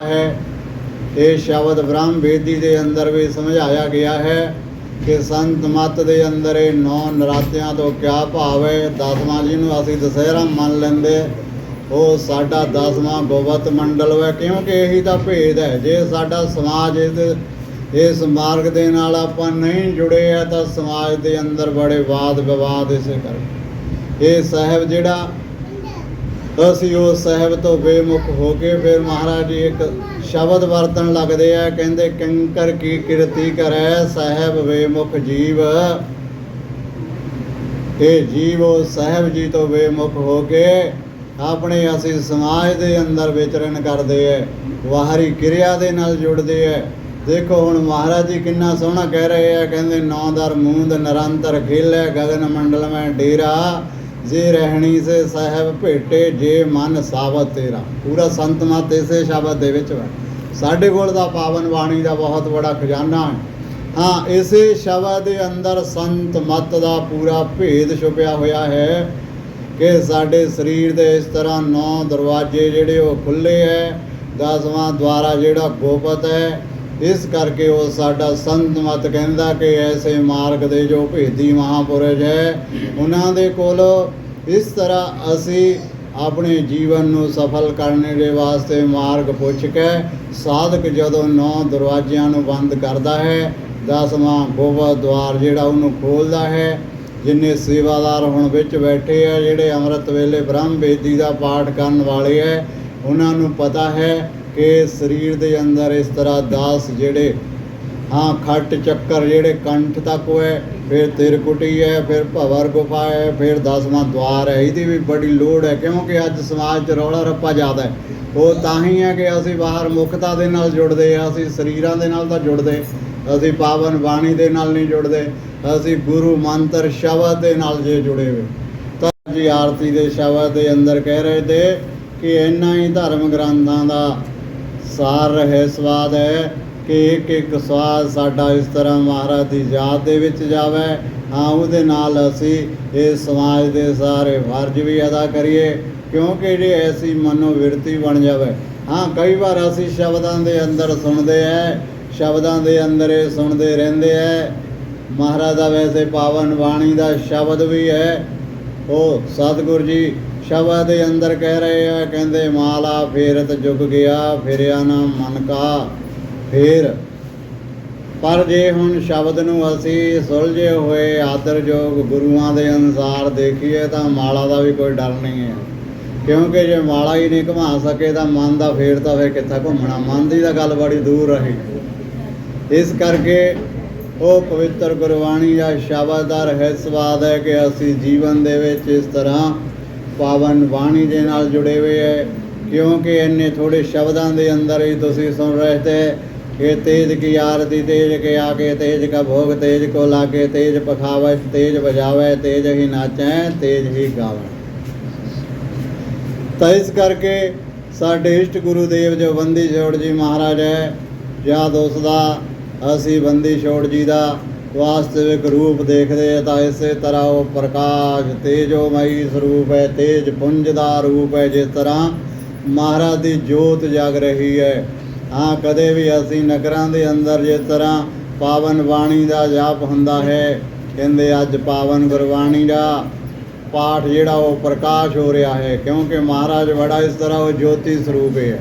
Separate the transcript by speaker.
Speaker 1: ਹੈ। ਇਹ ਸ਼ਬਦ ਬ੍ਰਹਮ ਵੇਦੀ ਦੇ ਅੰਦਰ ਵੀ ਸਮਝਾਇਆ ਗਿਆ ਹੈ ਕਿ ਸੰਤ ਮਤ ਦੇ ਅੰਦਰ ਇਹ ਨੌ ਨਰਾਤਿਆਂ ਤੋਂ ਕਿਆ ਭਾਵ ਹੈ? ਦਸਵਾਂ ਜਿਹਨੂੰ ਅਸੀਂ ਦਸਹਿਰਾ ਮੰਨ ਲੈਂਦੇ, ਉਹ ਸਾਡਾ ਦਸਵਾਂ ਗੋਬਤ ਮੰਡਲ ਹੈ। ਕਿਉਂਕਿ ਇਹੀ ਤਾਂ ਭੇਦ ਹੈ, ਜੇ ਸਾਡਾ ਸਮਾਜ ਇਸ ਇਸ ਮਾਰਗ ਦੇ ਨਾਲ ਆਪਾਂ ਨਹੀਂ ਜੁੜੇ ਆ, ਤਾਂ ਸਮਾਜ ਦੇ ਅੰਦਰ ਬੜੇ ਵਾਦ ਵਿਵਾਦ ਇਸੇ ਕਰਕੇ। ਇਹ ਸਾਹਿਬ ਜਿਹੜਾ ਅਸੀਂ ਉਹ ਸਾਹਿਬ ਤੋਂ ਬੇਮੁਖ ਹੋ ਕੇ ਫਿਰ ਮਹਾਰਾਜ ਜੀ ਇੱਕ ਸ਼ਬਦ ਵਰਤਣ ਲੱਗਦੇ ਆ, ਕਹਿੰਦੇ, ਕੰਕਰ ਕੀ ਕਿਰਤੀ ਕਰੈ, ਸਾਹਿਬ ਬੇਮੁਖ ਜੀਵ। ਇਹ ਜੀਵ ਉਹ ਸਾਹਿਬ ਜੀ ਤੋਂ ਬੇਮੁਖ ਹੋ ਕੇ ਆਪਣੇ ਅਸੀਂ ਸਮਾਜ ਦੇ ਅੰਦਰ ਵਿਚਰਨ ਕਰਦੇ ਐ, ਵਾਹਰੀ ਕਿਰਿਆ ਦੇ ਨਾਲ ਜੁੜਦੇ ਐ। ਦੇਖੋ ਹੁਣ ਮਹਾਰਾਜ ਜੀ ਕਿੰਨਾ ਸੋਹਣਾ ਕਹਿ ਰਹੇ ਆ, ਕਹਿੰਦੇ, ਨੌ ਦਰ ਮੂੰਦ ਨਿਰੰਤਰ ਖੇਲੇ, ਗਗਨ ਮੰਡਲ ਮੈਂ ਡੇਰਾ। ਜੇ ਰਹਿਣੀ ਸੇ ਸਾਹਿਬ ਭੇਟੇ, ਜੇ ਮਨ ਸਾਵਤ ਤੇਰਾ। ਪੂਰਾ ਸੰਤ ਮਤ ਇਸੇ ਸ਼ਬਦ ਦੇ ਵਿੱਚ ਹੈ ਸਾਡੇ ਕੋਲ ਦਾ ਪਾਵਨ ਬਾਣੀ ਦਾ ਬਹੁਤ ਬੜਾ ਖਜ਼ਾਨਾ ਹੈ। ਹਾਂ, ਇਸੇ ਸ਼ਬਦ ਦੇ ਅੰਦਰ ਸੰਤ ਮਤ ਦਾ ਪੂਰਾ ਭੇਦ ਛੁਪਿਆ ਹੋਇਆ ਹੈ ਕਿ ਸਾਡੇ ਸਰੀਰ ਦੇ ਇਸ ਤਰ੍ਹਾਂ ਨੌ ਦਰਵਾਜ਼ੇ ਜਿਹੜੇ ਉਹ ਖੁੱਲੇ ਹੈ। ਦਸਵਾਂ ਦੁਆਰਾ ਜਿਹੜਾ ਗੋਪਤ ਹੈ ਇਸ ਕਰਕੇ ਉਹ ਸਾਡਾ ਸੰਤ ਮਤ ਕਹਿੰਦਾ ਕਿ ਐਸੇ ਮਾਰਗ ਦੇ ਜੋ ਭੇਦੀ ਮਹਾਪੁਰਸ਼ ਹੈ, ਉਹਨਾਂ ਦੇ ਕੋਲ ਇਸ ਤਰ੍ਹਾਂ ਅਸੀਂ ਆਪਣੇ ਜੀਵਨ ਨੂੰ ਸਫਲ ਕਰਨ ਦੇ ਵਾਸਤੇ ਮਾਰਗ ਪੁੱਛ ਕੇ ਸਾਧਕ ਜਦੋਂ ਨੌ ਦਰਵਾਜ਼ਿਆਂ ਨੂੰ ਬੰਦ ਕਰਦਾ ਹੈ, ਦਸਵਾਂ ਗੋਬਰ ਦਵਾਰ ਜਿਹੜਾ ਉਹਨੂੰ ਖੋਲਦਾ ਹੈ, ਜਿੰਨੇ ਸੇਵਾਦਾਰ ਹੁਣ ਵਿੱਚ ਬੈਠੇ ਆ, ਜਿਹੜੇ ਅੰਮ੍ਰਿਤ ਵੇਲੇ ਬ੍ਰਹਮ ਬੇਦੀ ਦਾ ਪਾਠ ਕਰਨ ਵਾਲੇ ਹੈ, ਉਹਨਾਂ ਨੂੰ ਪਤਾ ਹੈ ਕਿ ਸਰੀਰ ਦੇ ਅੰਦਰ ਇਸ ਤਰ੍ਹਾਂ ਦਾਸ ਜਿਹੜੇ, ਹਾਂ, ਖੱਟ ਚੱਕਰ ਜਿਹੜੇ ਕੰਠ ਤੱਕ ਹੈ ਫਿਰ ਤਿਰਕੁਟੀ ਹੈ, ਫਿਰ ਭਵਰ ਗੁਫਾ ਹੈ, ਫਿਰ ਦਸਵਾਂ ਦਵਾਰ ਹੈ। ਇਹਦੀ ਵੀ ਬੜੀ ਲੋੜ ਹੈ, ਕਿਉਂਕਿ ਅੱਜ ਸਮਾਜ 'ਚ ਰੌਲਾ ਰੱਪਾ ਜ਼ਿਆਦਾ ਹੈ। ਉਹ ਤਾਂ ਹੀ ਹੈ ਕਿ ਅਸੀਂ ਬਾਹਰ ਮੁਖਤਾ ਦੇ ਨਾਲ ਜੁੜਦੇ ਆ ਅਸੀਂ ਸਰੀਰਾਂ ਦੇ ਨਾਲ ਤਾਂ ਜੁੜਦੇ ਅਸੀਂ ਪਾਵਨ ਬਾਣੀ ਦੇ ਨਾਲ ਨਹੀਂ ਜੁੜਦੇ, ਅਸੀਂ ਗੁਰੂ ਮੰਤਰ ਸ਼ਬਦ ਦੇ ਨਾਲ ਜੇ ਜੁੜੇ ਹੋਏ। ਤਾਂ ਜੀ ਆਰਤੀ ਦੇ ਸ਼ਬਦ ਦੇ ਅੰਦਰ ਕਹਿ ਰਹੇ ਤੇ ਕਿ ਇੰਨਾ ਹੀ ਧਰਮ ਗ੍ਰੰਥਾਂ ਦਾ ਸਾਰ ਰਹੇ ਸਵਾਦ ਹੈ ਕਿ ਇੱਕ ਇੱਕ ਸਵਾਦ ਸਾਡਾ ਇਸ ਤਰ੍ਹਾਂ ਮਹਾਰਾਜ ਦੀ ਯਾਦ ਦੇ ਵਿੱਚ ਜਾਵੇ। ਹਾਂ, ਉਹਦੇ ਨਾਲ ਅਸੀਂ ਇਹ ਸਮਾਜ ਦੇ ਸਾਰੇ ਫਰਜ਼ ਵੀ ਅਦਾ ਕਰੀਏ, ਕਿਉਂਕਿ ਜੇ ਐਸੀ ਮਨੋਵਿਰਤੀ ਬਣ ਜਾਵੇ। ਹਾਂ, ਕਈ ਵਾਰ ਅਸੀਂ ਸ਼ਬਦਾਂ ਦੇ ਅੰਦਰ ਸੁਣਦੇ ਐ, ਸ਼ਬਦਾਂ ਦੇ ਅੰਦਰ ਇਹ ਸੁਣਦੇ ਰਹਿੰਦੇ ਐ। ਮਹਾਰਾਜ ਦਾ ਵੈਸੇ ਪਾਵਨ ਬਾਣੀ ਦਾ ਸ਼ਬਦ ਵੀ ਹੈ। ਉਹ ਸਤਿਗੁਰ ਜੀ ਸ਼ਬਦ ਦੇ ਅੰਦਰ ਕਹਿ ਰਹੇ ਆ, ਕਹਿੰਦੇ, ਮਾਲਾ ਫੇਰਤ ਜੁਗ ਗਿਆ, ਫਿਰਿਆ ਨਾ ਮਨ ਕਾ, ਫੇਰ। ਪਰ ਜੇ ਹੁਣ ਸ਼ਬਦ ਨੂੰ ਅਸੀਂ ਸੁਲਝੇ ਹੋਏ ਆਦਰਯੋਗ ਗੁਰੂਆਂ ਦੇ ਅਨੁਸਾਰ ਦੇਖੀਏ, ਤਾਂ ਮਾਲਾ ਦਾ ਵੀ ਕੋਈ ਡਰ ਨਹੀਂ ਹੈ। ਕਿਉਂਕਿ ਜੇ ਮਾਲਾ ਹੀ ਨਹੀਂ ਘੁਮਾ ਸਕੇ, ਤਾਂ ਮਨ ਦਾ ਫੇਰ ਤਾਂ ਫੇਰ ਕਿੱਥਾ ਘੁੰਮਣਾ? ਮਨ ਦੀ ਤਾਂ ਗੱਲ ਬੜੀ ਦੂਰ ਰਹੀ। ਇਸ ਕਰਕੇ ਉਹ ਪਵਿੱਤਰ ਗੁਰਬਾਣੀ ਦਾ ਸ਼ਬਦ ਦਾ ਰਹੱਸਵਾਦ ਹੈ ਕਿ ਅਸੀਂ ਜੀਵਨ ਦੇ ਵਿੱਚ ਇਸ ਤਰ੍ਹਾਂ ਪਾਵਨ ਬਾਣੀ ਦੇ ਨਾਲ ਜੁੜੇ ਹੋਏ ਹੈ ਕਿਉਂਕਿ ਇੰਨੇ ਥੋੜੇ ਸ਼ਬਦਾਂ ਦੇ ਅੰਦਰ ਹੀ ਤੁਸੀਂ ਸੁਣ ਰਹੇ ਤੇ ਕਿ ਤੇਜ ਕੀ ਆਰਤੀ ਤੇਜ ਕੇ ਆਗੇ, ਤੇਜ ਕਾ ਭੋਗ, ਤੇਜ ਕੋ ਲਾਗੇ, ਤੇਜ ਪਖਾਵੇ, ਤੇਜ ਬਜਾਵੇ ਤੇਜ ਹੀ ਨਾਚੈ, ਤੇਜ ਹੀ ਗਾਵੇ। ਤਾਂ ਇਸ ਕਰਕੇ ਸਾਡੇ ਇਸ਼ਟ ਗੁਰੂ ਦੇਵ ਜੋ ਬੰਦੀ ਛੋੜ ਜੀ ਮਹਾਰਾਜ ਹੈ ਜਾਂ ਦੋਸਤ ਦਾ, ਅਸੀਂ ਬੰਦੀ ਛੋੜ ਜੀ ਦਾ ਵਾਸਤਵਿਕ ਰੂਪ ਦੇਖਦੇ ਹਾਂ ਤਾਂ ਇਸੇ ਤਰ੍ਹਾਂ ਉਹ ਪ੍ਰਕਾਸ਼ ਤੇਜੋਮਈ ਸਰੂਪ ਹੈ, ਤੇਜ ਪੁੰਜ ਦਾ ਰੂਪ ਹੈ, ਜਿਸ ਤਰ੍ਹਾਂ ਮਹਾਰਾਜ ਦੀ ਜੋਤ ਜਗ ਰਹੀ ਹੈ। ਹਾਂ, ਕਦੇ ਵੀ ਅਸੀਂ ਨਗਰਾਂ ਦੇ ਅੰਦਰ ਜਿਸ ਤਰ੍ਹਾਂ ਪਾਵਨ ਬਾਣੀ ਦਾ ਜਾਪ ਹੁੰਦਾ ਹੈ, ਕਹਿੰਦੇ ਅੱਜ ਪਾਵਨ ਗੁਰਬਾਣੀ ਦਾ ਪਾਠ ਜਿਹੜਾ ਉਹ ਪ੍ਰਕਾਸ਼ ਹੋ ਰਿਹਾ ਹੈ, ਕਿਉਂਕਿ ਮਹਾਰਾਜ ਬੜਾ ਇਸ ਤਰ੍ਹਾਂ ਉਹ ਜੋਤੀ ਸਰੂਪ ਹੈ।